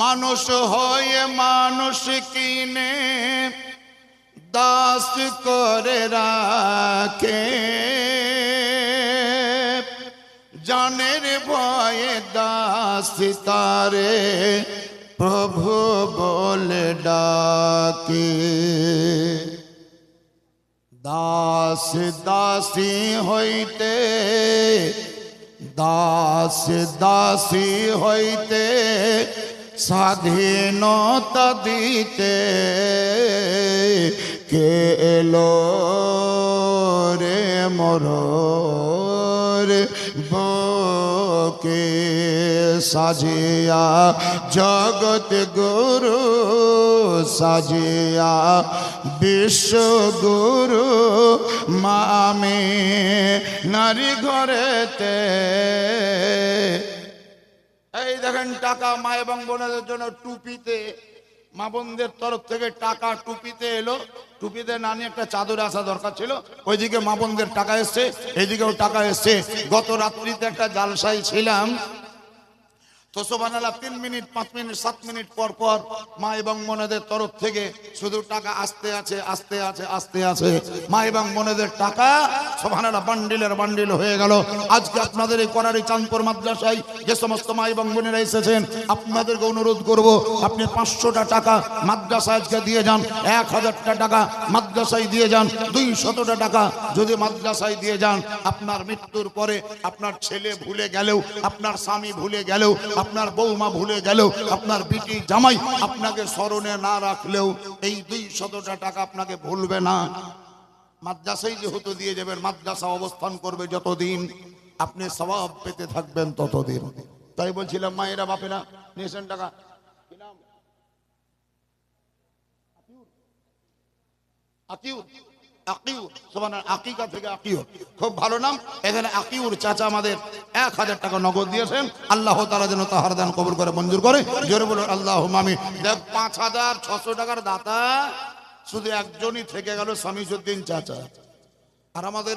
মানুষ হয়ে মানুষ কিনে দাস করে রাখে। জানের ভয়ে দাস তারে প্রভু বলে ডাকে। দাস দাসী হইতে, দাস দাসী হইতে স্বাধীনতা দিতে কে এলো রে মর বকে সাজিয়া জগত গুরু, সাজিয়া বিশ্ব গুরু মামে নারী ঘরেতে এই দেখেন টাকা মা এবং বোনেদের জন্য টুপিতে, মা বোনদের তরফ থেকে টাকা টুপিতে এলো। টুপিতে না নিয়ে একটা চাদর আসা দরকার ছিল। ওইদিকে মা বোনদের টাকা এসছে, এইদিকেও টাকা এসছে। গত রাত্রিতে একটা জালসাই ছিলাম। তো সোবানালা তিন মিনিট, পাঁচ মিনিট, সাত মিনিট পর পর মা এবং মনেদের তরফ থেকে শুধু টাকা আসতে আছে আসতে আছে আসতে আছে। মা এবং মনেদের টাকা সোবানালা বান্ডিলের বান্ডিল হয়ে গেল। আজকে আপনাদের এই করারি চাঁদপুর মাদ্রাসায় যে সমস্ত মা এবং বোনেরা এসেছেন, আপনাদেরকে অনুরোধ করব, আপনি পাঁচশোটা টাকা মাদ্রাসায় আজকে দিয়ে যান, এক হাজারটা টাকা মাদ্রাসায় দিয়ে যান দুই শতটা টাকা যদি মাদ্রাসায় দিয়ে যান, আপনার মৃত্যুর পরে আপনার ছেলে ভুলে গেলেও, আপনার স্বামী ভুলে গেলেও, আপনার বৌমা ভুলে গেলেও, আপনার বিটি জামাই আপনাকে স্মরণে না রাখলেও, এই দুই শতটা টাকা আপনাকে ভুলবে না। মাদ্রাসায় যেহেতু দিয়ে যাবেন, মাদ্রাসা অবস্থান করবে যতদিন। আপনি স্বভাব পেতে থাকবেন ততদিন। তাই বলছিলাম, মায়েরা, বাপেরা, নিয়েছেন টাকা। কি নাম? আকিউর। আকিউর। সোমানার আকিকা থেকে আকিউর। খুব ভালো নাম। এখানে আকিউর চাচা আমাদের এক হাজার টাকা নগদ দিয়েছেন। আল্লাহ তারা যেন তাহার দান কবুল করে, মঞ্জুর করে। জোরে বলুন আল্লাহ মামি দেখ, পাঁচ হাজার ছশো টাকার দাতা। শুধু একজনই থেকে গেল স্বামী চাচা। আর আমাদের